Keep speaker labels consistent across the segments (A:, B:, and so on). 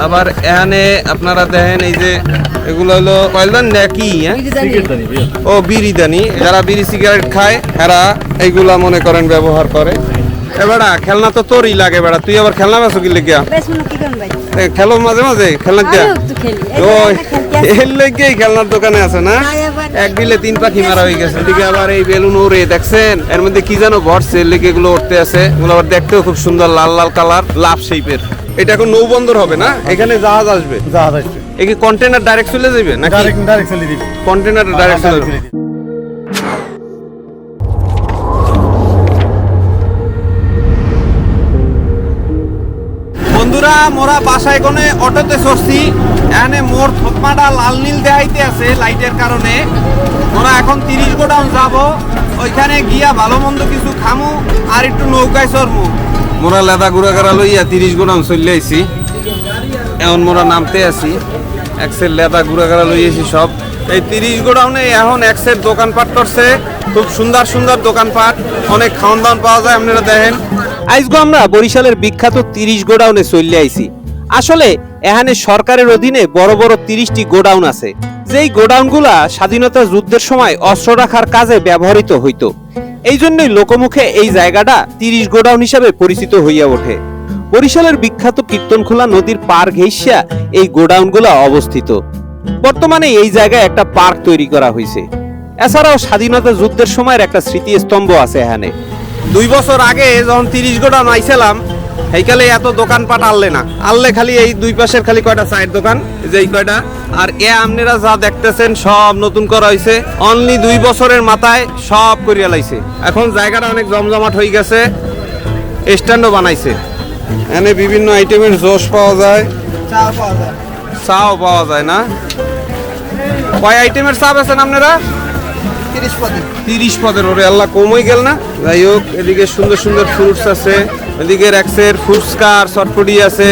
A: আবার এখানে আপনারা দেখেন এই যে এগুলো হলো কয়লান নাকি হ্যাঁ? ও বিড়িদানি যারা বিড়ি সিগারেট খায় এরা এইগুলা মনে করেন ব্যবহার করে। এবারা খেলনা তো তোরই লাগে বেড়া। তুই আবার খেলনা বেছো কি লেগিয়া? খেলো মাঝে মাঝে খেলনা দিয়া? ও। এর লেগেই খেলনার দোকানে আছে না এক বিলে তিন পাখি মারা হয়ে গেছে। এদিকে আবার এই বেলুন ওরে দেখছেন? এর মধ্যে কি যেন ভরছে লেগে এগুলো উঠতে আছে। এগুলো আবার দেখতেও খুব সুন্দর লাল লাল কালার লাভ শেপের এটা এখন নৌবন্দর হবে না? এখানে জাহাজ আসবে?
B: জাহাজ আসবে।
A: এই কন্টেনার ডাইরেক্ট চলে যাবে না
B: ডাইরেক্ট ডাইরেক্ট চলে দিবে
A: কন্টেনার ডাইরেক্ট চলে যাবে। বন্ধুরা, মোরা বাসায় কোনে অটোতে চড়ছি। এখানে মোর থকমাটা লাল নীল দেখাইতে আছে লাইটের কারণে। মোরা এখন তিরিশ গোডাউন যাব। ওইখানে গিয়া ভালো মন্দ কিছু খামু আর একটু নৌকায় চড়মু। মোরা লেদা গুড়া করা লইয়া তিরিশ গোডাউন চলে আইছি। এখন মোরা নামতে আছি। এক্সের লেদা গুড়া করা লইয়েছি সব। এই তিরিশ গোডাউনে এখন এক্সের দোকানপাট করছে। খুব সুন্দর সুন্দর দোকানপাট। অনেক খাওয়ান দাওয়ান পাওয়া যায়, আপনারা দেখেন। আজগো আমরা বরিশালের বিখ্যাত তিরিশ গোডাউনে চলে আইছি। আসলে এখানে সরকারের অধীনে বড় বড় তিরিশটি গোডাউন আছে। যেই গোডাউনগুলা স্বাধীনতা যুদ্ধের সময় অস্ত্র রাখার কাজে ব্যবহৃত হইতো। এই জন্যই লোকমুখে এই জায়গাটা তিরিশ গোডাউন হিসাবে পরিচিত হইয়া ওঠে। বরিশালের বিখ্যাত কীর্তনখোলা নদীর পার ঘেঁষিয়া এই গোডাউনগুলো অবস্থিত। বর্তমানে এই জায়গায় একটা পার্ক তৈরি করা হয়েছে এছাড়াও স্বাধীনতা যুদ্ধের সময়ের একটা স্মৃতিস্তম্ভ আছে এখানে দুই বছর আগে যখন তিরিশ গোটা আইছিলাম এইকালে এত দোকানপাট আনলে না। আনলে খালি এই দুই পাশের খালি কয়টা চায়ের দোকান যে এই কয়টা। আর এ আপনারা যা দেখতেছেন সব নতুন করা হয়েছে অনলি দুই বছরের মাথায় সব করিয়া লাইছে। এখন জায়গাটা অনেক জমজমাট হয়ে গেছে স্ট্যান্ডও বানাইছে। এখানে বিভিন্ন আইটেমের জোশ পাওয়া যায়। চাও পাওয়া যায়। না? কয় আইটেমের চা বেছেন আপনারা? তিরিশ পদের ওরে আল্লাহ কমই গেল না। যাই হোক, এদিকে সুন্দর সুন্দর ফ্রুটস আছে, এদিকে র্যাক্সের ফুচকার চটপটি আছে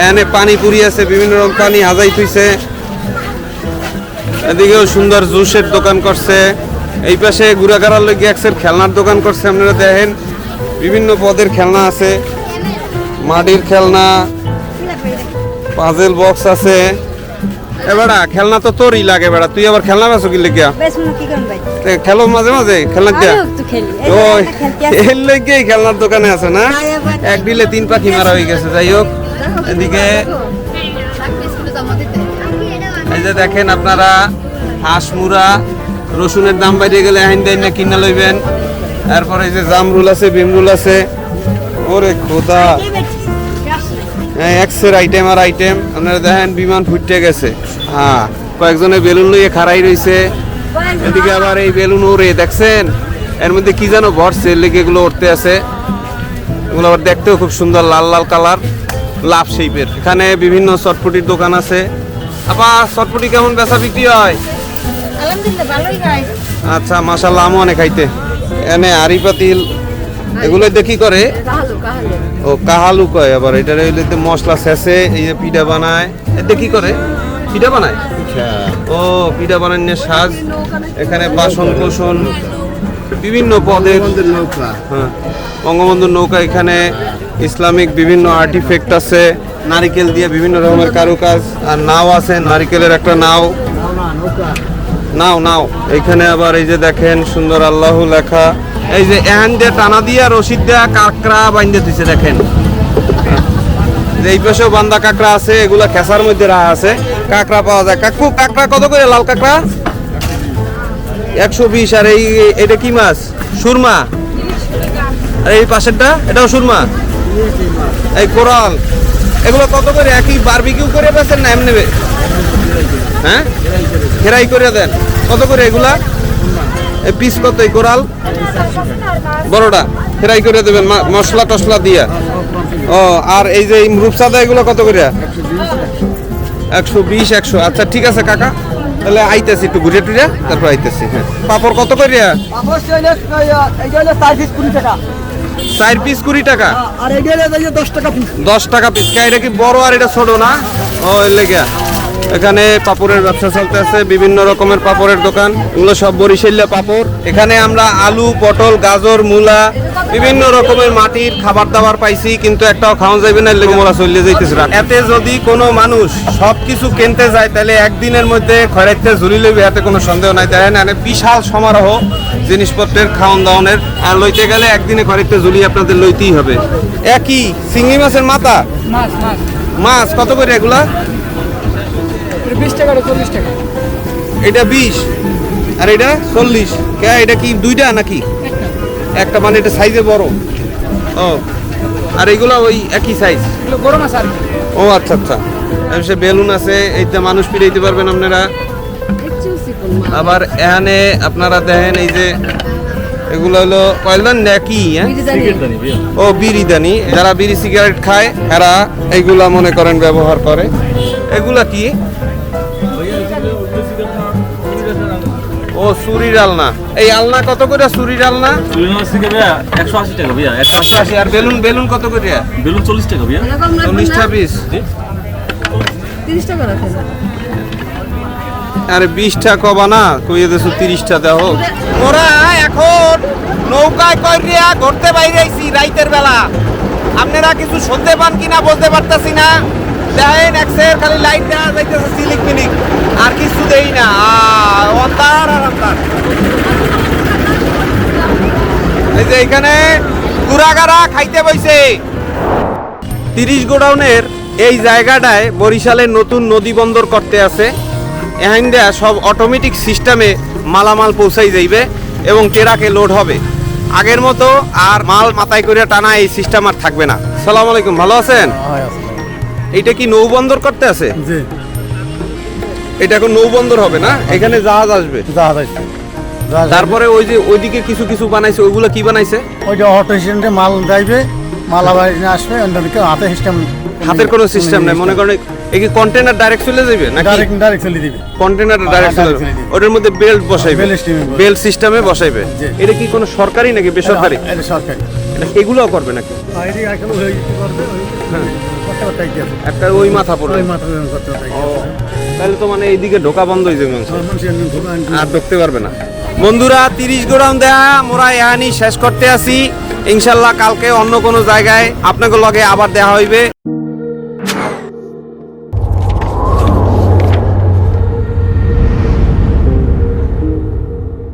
A: এখানে পানিপুরি আছে, বিভিন্ন রকম পানি হাজাই থুইছে। এদিকেও সুন্দর জুসের দোকান করছে। এই পাশে গুড়াগাড়ার লগে এক্সের খেলনার দোকান করছে, আপনারা দেখেন। বিভিন্ন পদের খেলনা আছে। মাটির খেলনা পাজেল বক্স আছে। এবারা খেলনা তো তোরই লাগে বেড়া। তুই আবার খেলনা বেছো কি তে খেলো মাঝে মাঝে খেলনা দিয়া। ওই। এর লেগেই খেলনার দোকানে আছে না? এক দিলে তিন পাখি মারা হয়ে গেছে যাই হোক। এদিকে এই যে দেখেন আপনারা হাঁস মুড়া রসুনের দাম বাইরে গেলে আইন দেন না কিনা লইবেন। তারপরে এই যে জামরুল আছে বিমরুল আছে। ওরে খোদা। এক্সের আইটেম আর আইটেম আপনারা দেখেন বিমান ফুটতে গেছে। হ্যাঁ কয়েকজনে বেলুন লইয়ে খাড়াই রইছে। এদিকে আবার এই বেলুন ওরে দেখছেন? এর মধ্যে কি যেন ভরছে লেগে এগুলো উঠতে আছে। এগুলো আবার দেখতেও খুব সুন্দর লাল লাল কালার লাভ শেপের এখানে বিভিন্ন চটপটির দোকান আছে। আপা চটপটি কেমন বেচা বিক্রি হয়?
C: হয়।
A: আচ্ছা মাসাল্লাহ আমও অনেক খাইতে। এনে আরি পাতিল এগুলো দেখি করে। ও কাহালু কয় আবার? এটার হইলে মশলা শেষে এই যে পিঠা বানায়। এতে কি করে? পিঠা বানায়? ও পিঠা বানান্য সাজ। এখানে বাসন কোসন বিভিন্ন পদের হ্যাঁ। বঙ্গবন্ধুর নৌকা এখানে। ইসলামিক বিভিন্ন আর্টিফেক্ট আছে। নারিকেল দিয়ে বিভিন্ন রকমের কারুকাজ। আর নাও আছে নারিকেলের একটা নাও। নাও নাও। এখানে আবার এই যে দেখেন সুন্দর আল্লাহ লেখা। এই যে এহান দিয়ে টানা দিয়া রশিদ দেয়া কাঁকড়া বাইন্দে দিছে, দেখেন। যে এই পাশেও বান্দা কাঁকড়া আছে, এগুলা খেসার মধ্যে রাখা আছে। কাঁকড়া পাওয়া যায়। কাকু, কাঁকড়া কত করে? লাল কাঁকড়া? একশো বিশ। আর এই, এটা কি মাছ? সুরমা। আর এই পাশেরটা? এটাও সুরমা? এই কোরাল। এগুলো কত করে? একই বারবিকিউ করে বেছেন না এমনি? হ্যাঁ? ফেরাই করে দেন। কত করে এগুলা? পিস কত? এই কোরাল? বড়টা ফ্রাই করে দেবেন মশলা টসলা দিয়া। ও আর এই যে রূপসাদা এগুলো কত করে? একশো বিশ একশো। আচ্ছা ঠিক আছে কাকা তাহলে আইতেছি একটু ঘুরে টুরে তারপর আইতেছি হ্যাঁ। পাপড় কত করে
D: চার পিস কুড়ি টাকা। দশ টাকা পিস
A: দশ টাকা পিস এটা কি বড় আর এটা ছোট না? ও লেগে। এখানে পাপড়ের ব্যবসা চলতে আছে বিভিন্ন রকমের পাপড়ের দোকান এগুলো সব বরিশাল্লা পাপড়। এখানে আমরা আলু পটল গাজর মূলা বিভিন্ন রকমের মাটির খাবার দাবার পাইছি কিন্তু একটাও খাওয়া যাবে না লেগে মোরা চলে যাইতেছে। এতে যদি কোনো মানুষ সব কিছু কিনতে যায় তাহলে একদিনের মধ্যে খয়রাইতে ঝুলি লইবে এতে কোনো সন্দেহ নাই। তাই না বিশাল সমারোহ জিনিসপত্রের খাওয়ান দাওয়ানের। আর লইতে গেলে একদিনে খয়রাইতে ঝুলি আপনাদের লইতেই হবে। একই চিংড়ি মাছের মাথা?
D: মাছ মাছ।
A: মাছ কত করে এগুলা?
D: বিশ টাকা চল্লিশ টাকা?
A: এটা বিশ? আর এটা চল্লিশ? কে এটা কি দুইটা নাকি? একটা। মানে এটা সাইজে বড়। ও। আর এগুলা ওই একই সাইজ?
D: বড় মাছ আর
A: ও আচ্ছা আচ্ছা। সে বেলুন আছে এইটা মানুষ পিড়াইতে পারবেন আপনারা। আবার এখানে আপনারা দেখেন এই যে এগুলো হলো কয়লা নাকি হ্যাঁ? ও বিড়িদানি যারা বিড়ি সিগারেট খায় এরা এইগুলা মনে করেন ব্যবহার করে। এগুলা কি? ও সুরির আলনা। এই আলনা কত করে? সুরির আলনা?
B: একশো আশি টাকা ভাইয়া একশো
A: একশো আশি আর বেলুন বেলুন কত করে?
B: বেলুন চল্লিশ টাকা ভাইয়া।
A: চল্লিশটা পিস।
C: তিরিশ
A: আরে বিশটা কবা না কইয়ে দেছো তিরিশটা দেও মোরা এখন নৌকায় কইরিয়া ঘুরতে বাইরে আইছি রাইতের বেলা। আপনারা কিছু শুনতে পান কিনা বলতে পারতাছি না। দেখেন খালি লাইট দেওয়া যাইতেছে আর কিছু দেই না। অন্ধার আর অন্ধার এই যে এখানে গুড়াগাড়া খাইতে বইছে। তিরিশ গোডাউনের এই জায়গাটায় বরিশালের নতুন নদী বন্দর করতে আছে। এহাইন্দা সব অটোমেটিক সিস্টেমে মালামাল পৌঁছাই যাইবে এবং টেরাকে লোড হবে। আগের মতো আর মাল মাথায় করে টানা এই সিস্টেম আর থাকবে না। সালাম আলাইকুম, ভালো আছেন? এইটা কি নৌবন্দর করতে আছে?
E: জি।
A: এটা এখন নৌবন্দর হবে না? এখানে জাহাজ আসবে?
E: জাহাজ জাহাজ
A: তারপরে ওই যে ওইদিকে কিছু কিছু বানাইছে ওইগুলো কি বানাইছে?
E: ওইটা অটো স্ট্যান্ডে মাল যাইবে মাল আবার আসবে অন্যদিকে হাতে সিস্টেম
A: হাতের কোনো সিস্টেম নাই মনে করেন এই কি কন্টেনার ডাইরেক্ট চলে যাবে নাকি?
E: ডাইরেক্ট ডাইরেক্ট চলে দিবে
A: কন্টেনার ডাইরেক্ট
E: হ্যাঁ,
A: চলে
E: direct
A: ওটার মধ্যে বেল্ট বসাইবে। বেল্ট সিস্টেমে বসাইবে। এটা কি কোনো সরকারি নাকি বেসরকারি?
E: এটা সরকারি।
A: এগুলোও করবে নাকি?
E: এটি এখন কি করবে? ওই করতে করতে
A: একটা ওই মাথা পড়ে
E: ওই মাথা করতে করতে
A: ও, তাহলে তো মানে এইদিকে ঢোকা বন্ধ হয়ে যাবে
E: দোকান
A: আর ঢুকতে পারবে না। বন্ধুরা তিরিশ গোড়াম দেয়া মোরা এহানি শেষ করতে আসি। ইনশাল্লাহ কালকে অন্য কোনো জায়গায় আপনাকে লগে আবার দেওয়া হইবে।